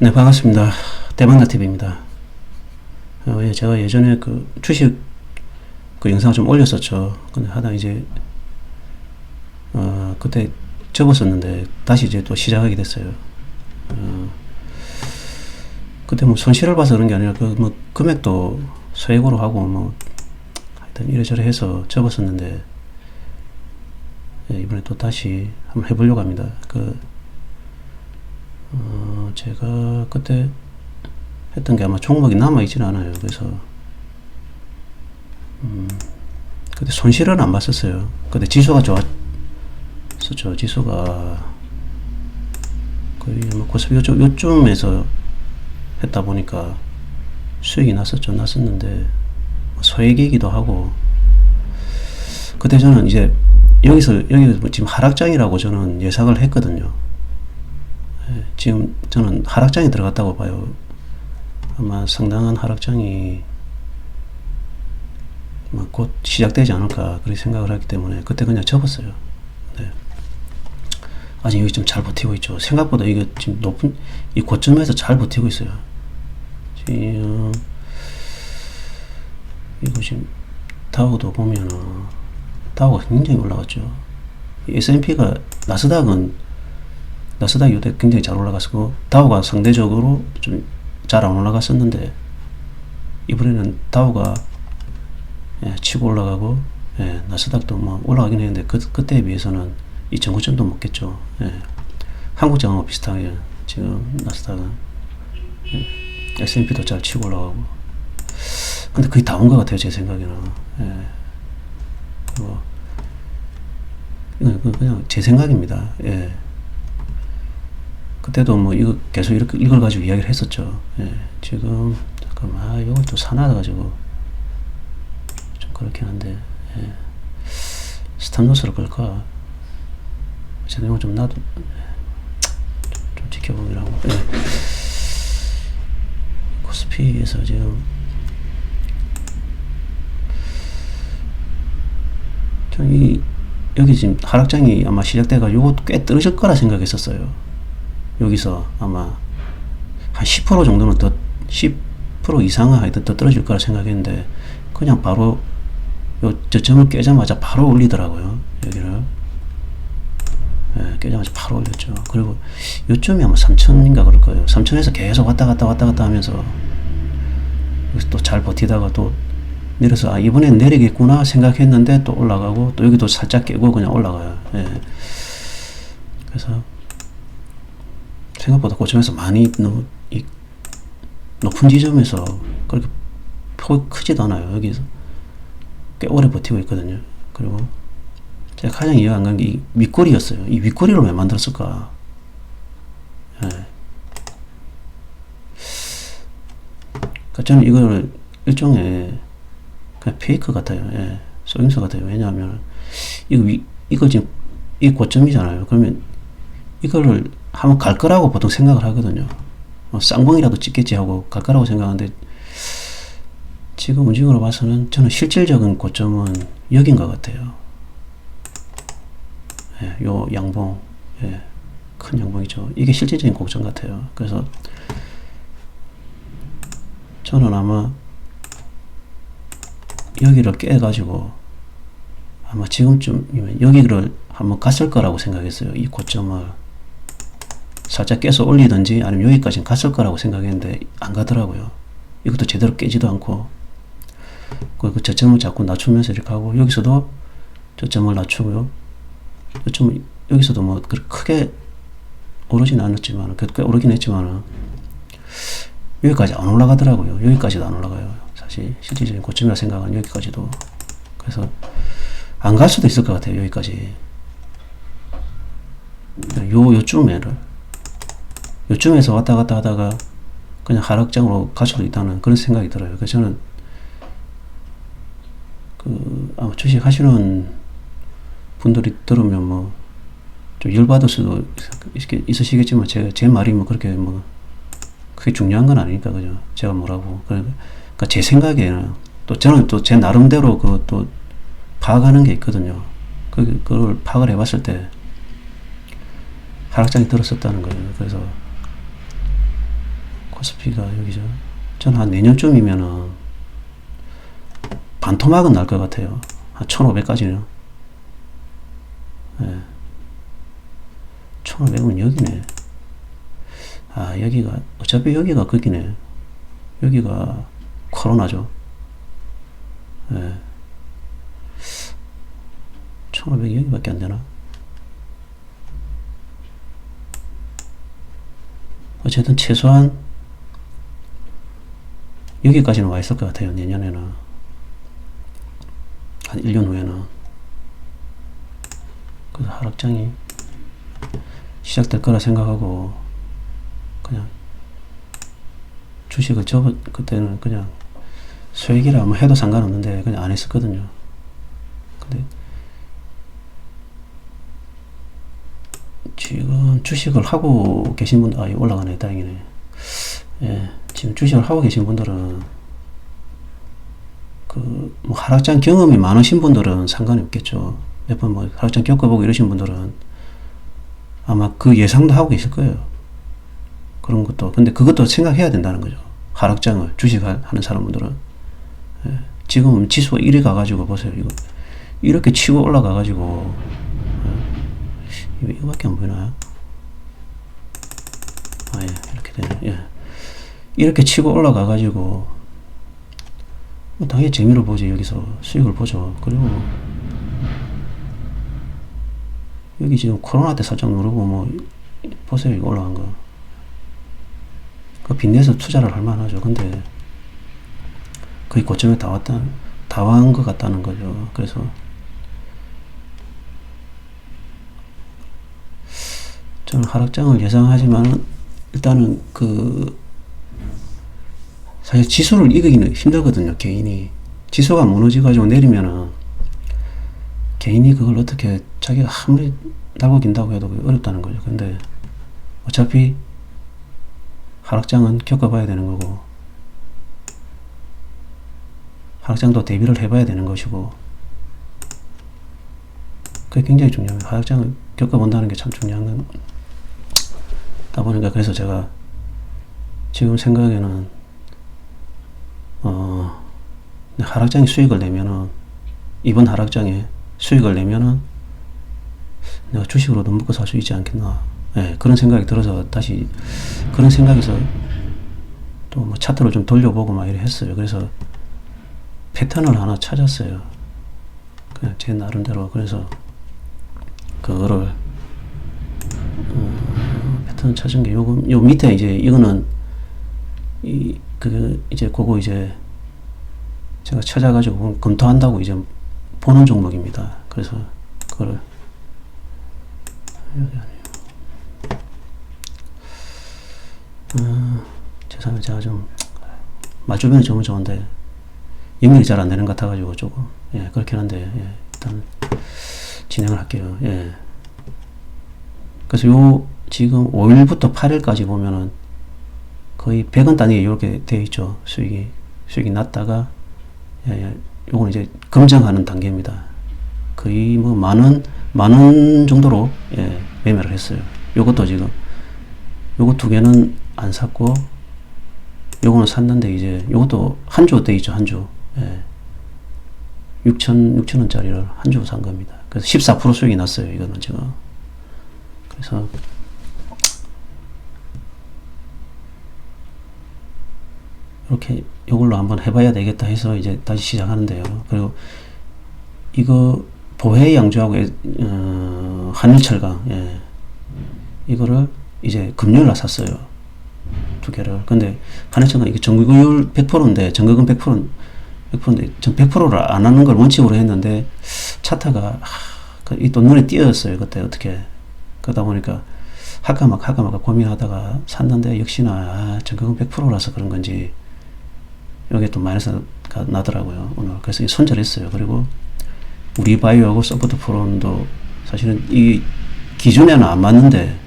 네, 반갑습니다. 대만나TV입니다. 어, 예, 제가 예전에 그 주식 그 영상을 좀 올렸었죠. 근데 하다 이제, 어, 그때 접었었는데, 다시 이제 또 시작하게 됐어요. 어, 그때 뭐 손실을 봐서 그런 게 아니라, 그 뭐 금액도 소액으로 하고, 뭐, 하여튼 이래저래 해서 접었었는데, 예, 이번에 또 다시 한번 해보려고 합니다. 그, 어, 제가 그때 했던 게 아마 종목이 남아있지는 않아요. 그래서, 음, 그때 손실은 안 봤었어요. 근데 지수가 좋았었죠. 지수가 거의 뭐 고스피 요쯤, 요쯤에서 했다 보니까 수익이 났었죠. 났었는데, 소액이기도 하고, 그때 저는 이제 여기서, 여기서 지금 하락장이라고 저는 예상을 했거든요. 예, 지금 저는 하락장에 들어갔다고 봐요. 아마 상당한 하락장이 뭐곧 시작되지 않을까 그렇게 생각을 하기 때문에 그때 그냥 접었어요. 네. 아직 여기 좀 잘 버티고 있죠. 생각보다 이게 지금 높은 이 고점에서 잘 버티고 있어요. 지금 이거 지금 다우도 보면은 다우가 굉장히 올라갔죠. S&P가 나스닥은 나스닥 요때 굉장히 잘 올라갔고 다우가 상대적으로 좀 잘 안 올라갔었는데 이번에는 다우가 예, 치고 올라가고 예, 나스닥도 뭐 올라가긴 했는데 그, 그때에 비해서는 2.9점도 먹겠죠. 예. 한국장하고 비슷하게 지금 나스닥은 예, S&P도 잘 치고 올라가고 근데 거의 다 온 것 같아요 제 생각에는 예. 그리고 이건 그냥 제 생각입니다. 예. 그때도 뭐 이거 계속 이렇게 이걸 가지고 이야기를 했었죠. 예, 지금 잠깐만 아 이걸 또 사놔 가지고 좀 그렇긴 한데 예. 스탑로스를 걸까? 제 내용 좀 놔도 예. 좀, 좀 지켜보기라고. 예. 코스피에서 지금 저이 여기 지금 하락장이 아마 시작돼가 요거 꽤 떨어질 거라 생각했었어요. 여기서 아마 한 10% 정도는 더, 10% 이상은 하여튼 더 떨어질 거라 생각했는데, 그냥 바로 요 저점을 깨자마자 바로 올리더라고요. 여기를. 예, 깨자마자 바로 올렸죠. 그리고 요점이 아마 3천인가 그럴 거예요. 3천에서 계속 왔다 갔다 왔다 갔다 하면서, 또 잘 버티다가 또 내려서, 아, 이번엔 내리겠구나 생각했는데 또 올라가고, 또 여기도 살짝 깨고 그냥 올라가요. 예. 그래서, 생각보다 고점에서 많이 높, 이, 높은 지점에서 그렇게 폭이 크지도 않아요. 여기서 꽤 오래 버티고 있거든요. 그리고 제가 가장 이해가 안간게이 윗꼬리였어요. 이 윗꼬리를 왜 만들었을까? 예. 그러니까 저는 이걸 일종의 그냥 페이크 같아요. 예. 속임수 같아요. 왜냐하면 이거 위, 이거 지금 이 고점이잖아요. 그러면 이거를 한번 갈 거라고 보통 생각을 하거든요. 어, 쌍봉이라도 찍겠지 하고 갈 거라고 생각하는데 지금 움직임으로 봐서는 저는 실질적인 고점은 여긴 것 같아요. 예, 요 양봉, 예, 큰 양봉이죠. 이게 실질적인 고점 같아요. 그래서 저는 아마 여기를 깨가지고 아마 지금쯤이면 여기를 한번 갔을 거라고 생각했어요. 이 고점을. 살짝 깨서 올리든지 아니면 여기까지 갔을 거라고 생각했는데 안 가더라고요. 이것도 제대로 깨지도 않고 그, 그 저점을 자꾸 낮추면서 이렇게 하고 여기서도 저점을 낮추고요. 저점 여기서도 뭐 크게 오르진 않았지만 꽤 오르긴 했지만 여기까지 안 올라가더라고요. 여기까지도 안 올라가요. 사실 실질적인 고점이라 생각은 여기까지도 그래서 안 갈 수도 있을 것 같아요. 여기까지 요 요쯤에를 요쯤에서 왔다 갔다 하다가 그냥 하락장으로 갈 수도 있다는 그런 생각이 들어요. 그래서 저는 그 아마 주식 하시는 분들이 들으면 뭐 좀 열받을 수도 있으시겠지만 제가 제 말이 뭐 그렇게 뭐 그게 중요한 건 아니니까 그죠. 제가 뭐라고 그러니까 제 생각에는 또 저는 또 제 나름대로 그 또 파악하는 게 있거든요. 그 그걸 파악을 해봤을 때 하락장이 들었었다는 거예요. 그래서 코스피가 여기죠. 저는 한 내년쯤이면은 반토막은 날 것 같아요. 한 1500까지는. 예. 1500은 여기네. 아, 여기가, 어차피 여기가 거기네. 여기가 코로나죠. 예. 1500 여기밖에 안 되나? 어쨌든 최소한 여기까지는 와 있을 것 같아요. 내년에는. 한 1년 후에는. 그래서 하락장이 시작될 거라 생각하고 그냥 주식을 접어 그때는 그냥 소액이라 뭐 해도 상관없는데 그냥 안 했었거든요. 근데 지금 주식을 하고 계신 분들, 아, 올라가네, 다행이네. 예, 지금 주식을 하고 계신 분들은, 그, 뭐, 하락장 경험이 많으신 분들은 상관이 없겠죠. 몇 번 뭐, 하락장 겪어보고 이러신 분들은 아마 그 예상도 하고 계실 거예요. 그런 것도. 근데 그것도 생각해야 된다는 거죠. 하락장을, 주식 하는 사람들은. 예, 지금 지수가 이리 가가지고, 보세요, 이거. 이렇게 치고 올라가가지고, 이거, 이거밖에 안 보이나요? 아, 예, 이렇게 되네. 예. 이렇게 치고 올라가가지고, 뭐 당연히 재미를 보지, 여기서. 수익을 보죠. 그리고, 여기 지금 코로나 때 살짝 누르고, 뭐, 보세요, 이거 올라간 거. 그 빚내서 투자를 할 만하죠. 근데, 거의 고점에 다 왔다, 다 왔는 것 같다는 거죠. 그래서, 저는 하락장을 예상하지만 일단은 그 사실 지수를 이기기는 힘들거든요 개인이. 지수가 무너져 가지고 내리면은 개인이 그걸 어떻게 자기가 아무리 날고 긴다고 해도 어렵다는 거죠. 근데 어차피 하락장은 겪어봐야 되는 거고 하락장도 대비를 해봐야 되는 것이고 그게 굉장히 중요해요 하락장을 겪어본다는 게 참 중요한 건다 보니까 그래서 제가 지금 생각에는 어 하락장에 수익을 내면은 이번 하락장에 수익을 내면은 내가 주식으로 돈 먹고 살 수 있지 않겠나. 예, 그런 생각이 들어서 다시 그런 생각에서 또 뭐 차트를 좀 돌려보고 막 이래 했어요. 그래서 패턴을 하나 찾았어요. 그냥 제 나름대로. 그래서 그거를 어, 패턴 찾은 게 요거 요 밑에 이제 이거는 이 그 이제 그거 이제 제가 찾아가지고 검토한다고 이제 보는 종목입니다. 그래서 그거를 여기 아니에요. 아, 죄송해요. 제가 좀 맞주변이 정말 좋은데 영역이 잘 안 되는 것 같아가지고 조금 예 그렇긴 한데 예, 일단 진행을 할게요. 예. 그래서 요 지금 5일부터 8일까지 보면은 거의 100원 단위에 이렇게 되어 있죠. 수익이 수익이 났다가 예, 예. 요거는 이제 검증하는 단계입니다. 거의 뭐 만원 만원 정도로 예, 매매를 했어요. 요것도 지금 요거 두 개는 안 샀고 요거는 샀는데 이제 요것도 한 주 돼 있죠. 한 주. 예. 6천 6천 원짜리를 한 주 산 겁니다. 그래서 14% 수익이 났어요. 이거는 지금. 그래서 이렇게 이걸로 한번 해봐야 되겠다 해서 이제 다시 시작하는데요. 그리고 이거 보혜 양주하고 어, 한일철강 예. 이거를 이제 금요일 날 샀어요. 두 개를. 근데 한일철강 이게 정규율 100%인데 정규금 100% 100%인데 전 100%를 안 하는 걸 원칙으로 했는데 차트가 그또 눈에 띄었어요. 그때 어떻게 그러다 보니까 할까 말까 할까 말까 고민하다가 샀는데 역시나 아, 전격은 100%라서 그런 건지 여기에 또 마이너스가 나더라고요 오늘 그래서 손절했어요 그리고 우리 바이오하고 서포트 프론도 사실은 이 기준에는 안 맞는데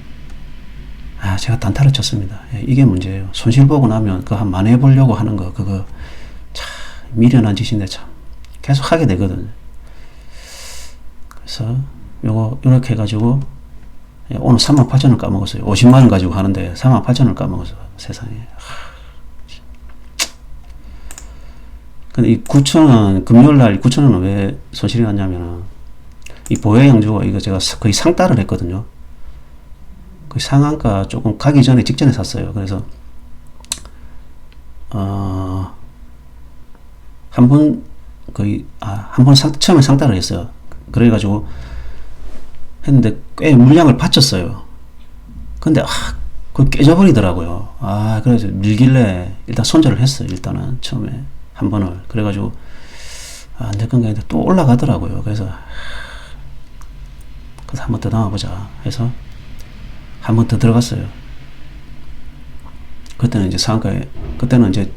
아 제가 단타를 쳤습니다 예, 이게 문제예요 손실 보고 나면 그거 한 만회 보려고 하는 거 그거 참 미련한 짓인데 참 계속 하게 되거든요 그래서 요거 이렇게 해가지고 예, 오늘 3만 8천원 까먹었어요. 50만원 가지고 하는데 3만 8천원 까먹었어. 세상에. 하, 근데 이 9천원, 금요일 날 9천원은 왜 손실이 났냐면은, 이 보혜 양주가 이거 제가 사- 거의 상따를 했거든요. 그 상한가 조금 가기 전에 직전에 샀어요. 그래서, 어, 한 번, 거의, 아, 한번 상, 처음에 상따를 했어요. 그래가지고, 했는데 꽤 물량을 바쳤어요. 근데, 아, 그 깨져버리더라고요. 아, 그래서 밀길래 일단 손절을 했어요. 일단은 처음에 한 번을. 그래가지고, 아, 안될 건가 했는데 또 올라가더라고요. 그래서, 하, 그래서 한 번더 담아보자 해서 한 번 더 들어갔어요. 그때는 이제 상한가에, 그때는 이제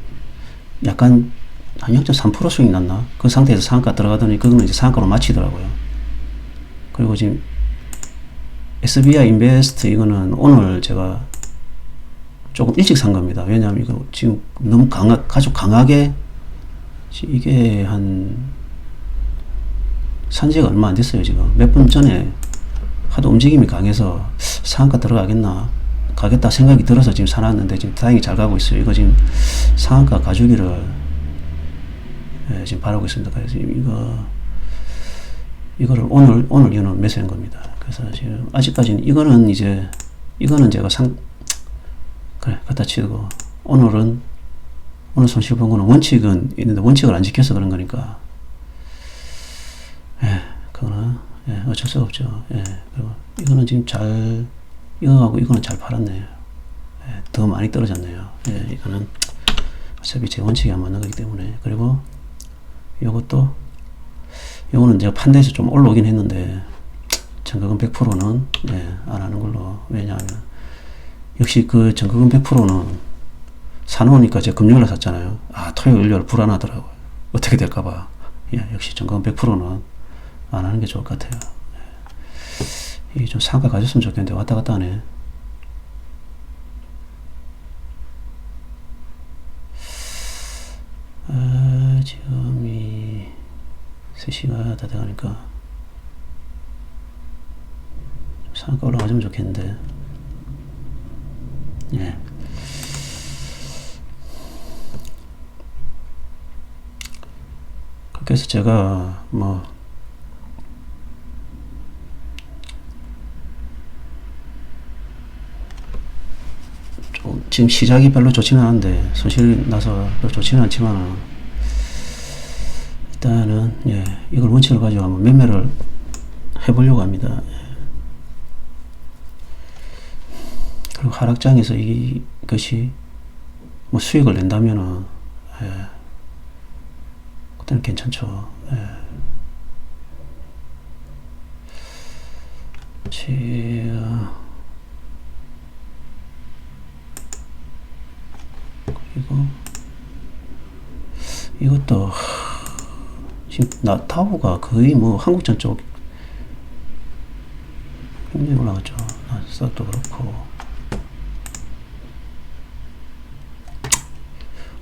약간 한 0.3% 수익 났나? 그 상태에서 상한가 들어가더니 그거는 이제 상한가로 마치더라고요. 그리고 지금 SBI 인베스트 이거는 오늘 제가 조금 일찍 산 겁니다. 왜냐하면 이거 지금 너무 강하, 아주 강하게 지- 이게 한 산지가 얼마 안 됐어요 지금 몇 분 전에 하도 움직임이 강해서 상한가 들어가겠나 가겠다 생각이 들어서 지금 사놨는데 지금 다행히 잘 가고 있어요. 이거 지금 상한가 가주기를 예, 지금 바라고 있습니다. 그래서 이거 이거를 오늘 오늘 이거는 매수한 겁니다. 그래서 지금 아직까지는 이거는 이제 이거는 제가 상 그래 갖다 치고 오늘은 오늘 손실 본 거는 원칙은 있는데 원칙을 안 지켜서 그런 거니까 예 그거는 예 어쩔 수가 없죠. 예 그리고 이거는 지금 잘 이거하고 이거는 잘 팔았네요. 예, 더 많이 떨어졌네요. 예 이거는 어차피 제 원칙이 안 맞는 거기 때문에 그리고 요것도 요거는 제가 판대에서 좀 올라오긴 했는데 전극은 100%는 예, 안 하는 걸로 왜냐하면 역시 그 전극은 100%는 사놓으니까 제가 금요일에 샀잖아요. 아 토요일 일요일 불안하더라고요. 어떻게 될까봐. 예, 역시 전극은 100%는 안 하는 게 좋을 것 같아요. 예. 이게 좀 상가 가졌으면 좋겠는데 왔다 갔다 하네. 아 지금 이 3시가 다 돼가니까 상가 올라가주면 좋겠는데. 예 해서 제가 뭐좀 지금 시작이 별로 좋지는 않은데 손실이 나서 별로 좋지는 않지만은 일단은 예 이걸 원칙을 가지고 한번 매매를 해보려고 합니다. 예. 그리고 하락장에서 이것이 뭐 수익을 낸다면은 예, 그때는 괜찮죠. 예. 지금 그리고 이것도 지금 나타우가 거의 뭐 한국전 쪽 굉장히 올라갔죠. 나스닥도 그렇고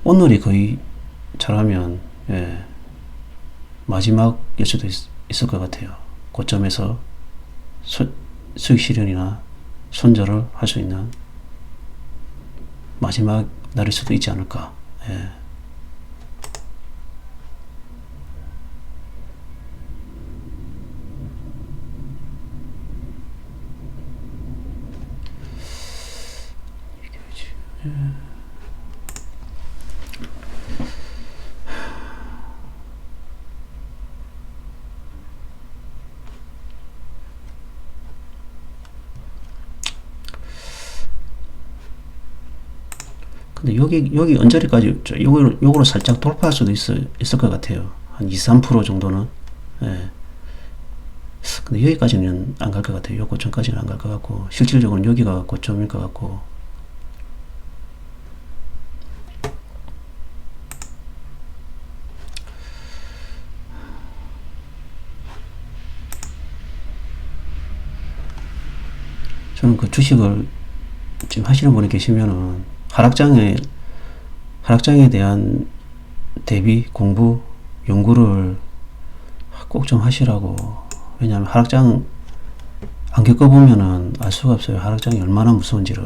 오늘이 거의 잘하면 예, 마지막일 수도 있, 있을 것 같아요. 고점에서 수, 수익 실현이나 손절을 할 수 있는 마지막 날일 수도 있지 않을까. 예. 근데 여기 여기 언저리까지 저 요거 요거로 살짝 돌파할 수도 있어 있을 것 같아요. 한 2, 3% 정도는. 예. 근데 여기까지는 안 갈 것 같아요. 요 고점까지는 안 갈 것 같고 실질적으로는 여기가 고점일 것 같고. 저는 그 주식을 지금 하시는 분이 계시면은 하락장에 하락장에 대한 대비 공부 연구를 꼭 좀 하시라고 왜냐하면 하락장 안 겪어보면은 알 수가 없어요 하락장이 얼마나 무서운지를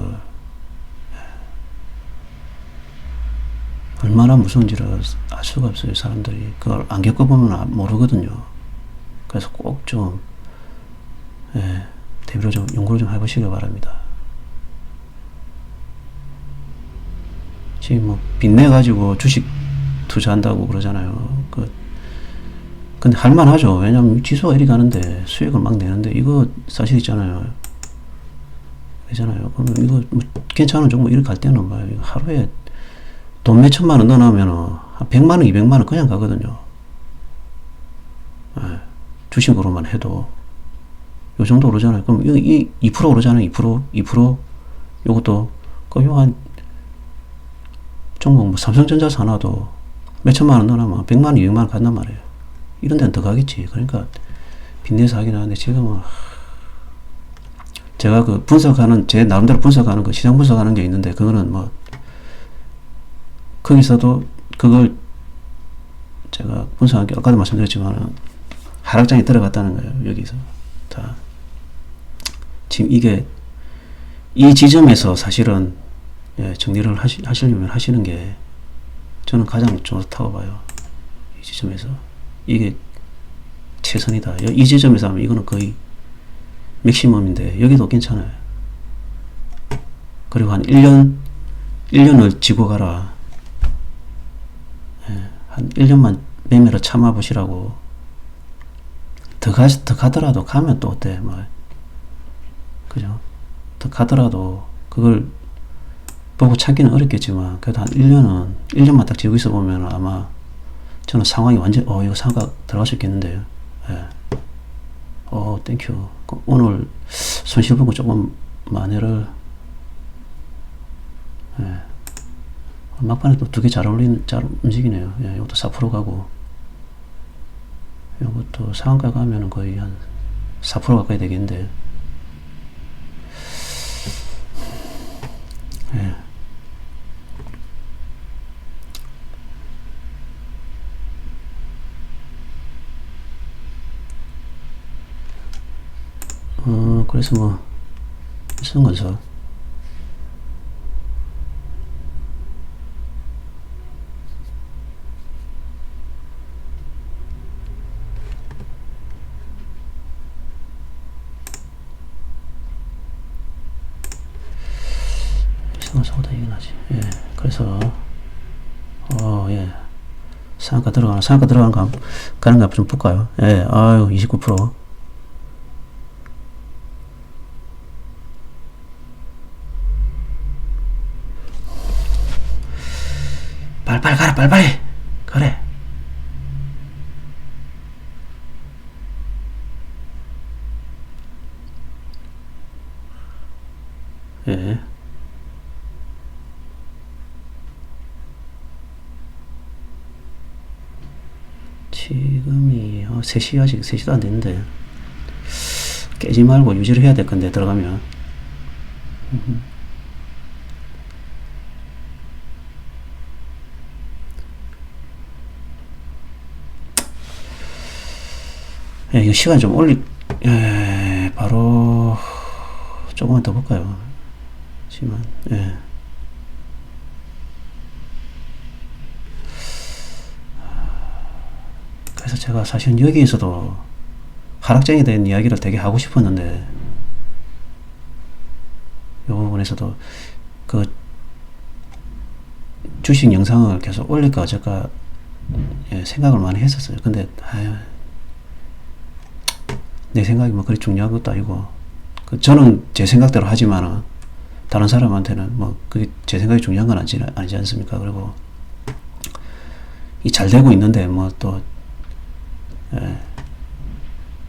얼마나 무서운지를 알 수가 없어요. 사람들이 그걸 안 겪어보면 아- 모르거든요. 그래서 꼭좀 예, 대비로 좀 연구를 좀 해보시기 바랍니다. 지금 뭐 빚내 가지고 주식 투자한다고 그러잖아요. 그 근데 할만하죠. 왜냐면 지수가 이리 가는데 수익을 막 내는데 이거 사실 있잖아요. 되잖아요. 그러면 이거 뭐 괜찮은 종목 이렇게 갈 때는 뭐 하루에 돈 몇 천만 원 넣어놓으면 한 100만 원, 200만 원 그냥 가거든요. 예, 주식으로만 해도 요 정도 오르잖아요. 그럼 이, 이, 2% 오르잖아요. 2%, 2% 요것도 그요한 종목 뭐 삼성전자 사놔도 몇 천만 원 넣어놓으면 100만 원, 200만 원 간단 말이에요. 이런 데는 더 가겠지. 그러니까 빚내서 하긴 하는데 지금은 제가 그 분석하는 제 나름대로 분석하는 그 시장 분석하는 게 있는데 그거는 뭐 거기서도 그걸 제가 분석한 게 아까도 말씀드렸지만 하락장에 들어갔다는 거예요 여기서 다 지금 이게 이 지점에서 사실은 예, 정리를 하시, 하시려면 하시는 게 저는 가장 좋다고 봐요 이 지점에서 이게 최선이다 이- 이 지점에서 하면 이거는 거의 맥시멈인데 여기도 괜찮아요. 그리고 한 1년 1년을 지고 가라. 예, 한 1년만 매매로 참아 보시라고. 더 가, 더 가더라도 가면 또 어때? 뭐. 그죠? 더 가더라도 그걸 보고 찾기는 어렵겠지만 그래도 한 1년은 1년만 딱 지고 있어 보면 아마 저는 상황이 완전 어 이거 상가 들어갈 수 있겠는데요. 예. 어, 땡큐. 그 오늘 손실 보고 조금 만회를, 예. 막판에 또 두 개 잘 어울리는, 잘 움직이네요. 예, 이것도 4% 가고, 이것도 상한가 가면은 거의 한 4% 가까이 되겠는데, 예. 어, 그래서 뭐, 쓰는 거죠. 상사보다 이게 나지. 예. 그래서, 어, 예. 상가 들어가는, 상가 들어가는 거, 한번- 가는 거 한번 좀 볼까요? 예. 아유, 29%. 빨빨 가라 빨빨리. 그래. 예. 지금이 어, 3시 아직 3시도 안 됐는데. 깨지 말고 유지를 해야 될 건데 들어가면 예, 이거 시간 좀 올리, 예, 바로, 조금만 더 볼까요? 지만, 예. 그래서 제가 사실 여기에서도 하락장에 대한 이야기를 되게 하고 싶었는데, 이 부분에서도 그 주식 영상을 계속 올릴까 어쩔까 예, 생각을 많이 했었어요. 근데, 아유, 내 생각이 뭐 그리 중요한 것도 아니고 그 저는 제 생각대로 하지만은 다른 사람한테는 뭐 그게 제 생각이 중요한 건 아니지, 아니지 않습니까? 그리고 이 잘 되고 있는데 뭐또 예,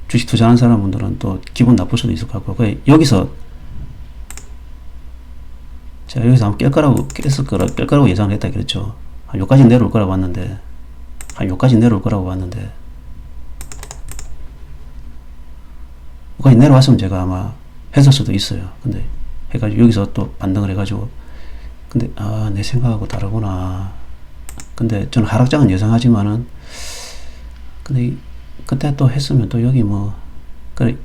주식 투자하는 사람분들은 또 기분 나쁠 수도 있을 것 같고 그 여기서 제가 여기서 한번 깰 거라고 깼을 거라 깰 거라고 예상을 했다 그랬죠. 한 여기까지 내려올 거라고 봤는데 한 여기까지 내려올 거라고 봤는데 거기 내려왔으면 제가 아마 했을 수도 있어요. 근데 해가지고 여기서 또 반등을 해가지고 근데 아 내 생각하고 다르구나. 근데 저는 하락장은 예상하지만은 근데 이- 그때 또 했으면 또 여기 뭐 그래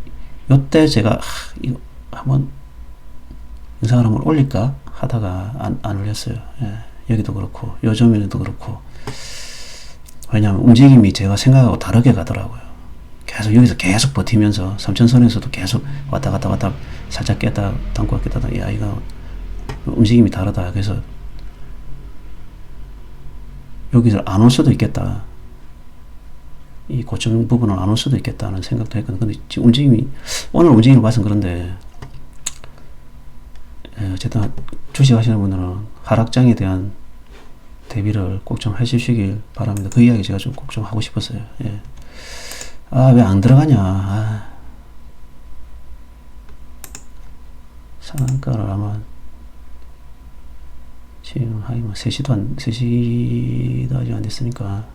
요때 제가 하, 이거 한번 영상을 한번 올릴까 하다가 안, 안 올렸어요. 예. 여기도 그렇고 요즘에도 그렇고 왜냐하면 움직임이 제가 생각하고 다르게 가더라고요. 계속 여기서 계속 버티면서 삼천선에서도 계속 왔다 갔다 왔다 살짝 깼다 담고 깼다 야 이거 움직임이 다르다. 그래서 여기서 안 올 수도 있겠다. 이 고점 부분은 안 올 수도 있겠다는 생각도 했거든요. 근데 지금 움직임이 오늘 움직임을 봐서 그런데 예, 어쨌든 주식 하시는 분들은 하락장에 대한 대비를 꼭좀 해주시길 바랍니다. 그 이야기 제가 좀 꼭 좀 하고 싶었어요. 예. 아, 왜 안 들어가냐. 아. 상한가를 아마 지금 하이 뭐 3시도 안, 3시도 아직 안 됐으니까.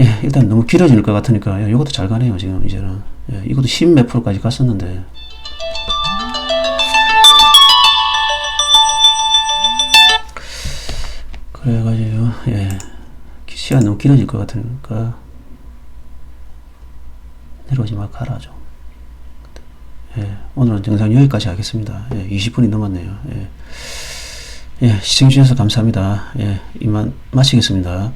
예, 일단 너무 길어질 것 같으니까, 예, 이것도 잘 가네요, 지금, 이제는. 예, 이것도 10 몇 프로까지 갔었는데. 그래가지고, 예, 시간 너무 길어질 것 같으니까, 내려오지 마, 가라, 좀. 예, 오늘은 영상 여기까지 하겠습니다. 예, 20분이 넘었네요. 예. 예, 시청해주셔서 감사합니다. 예, 이만 마치겠습니다.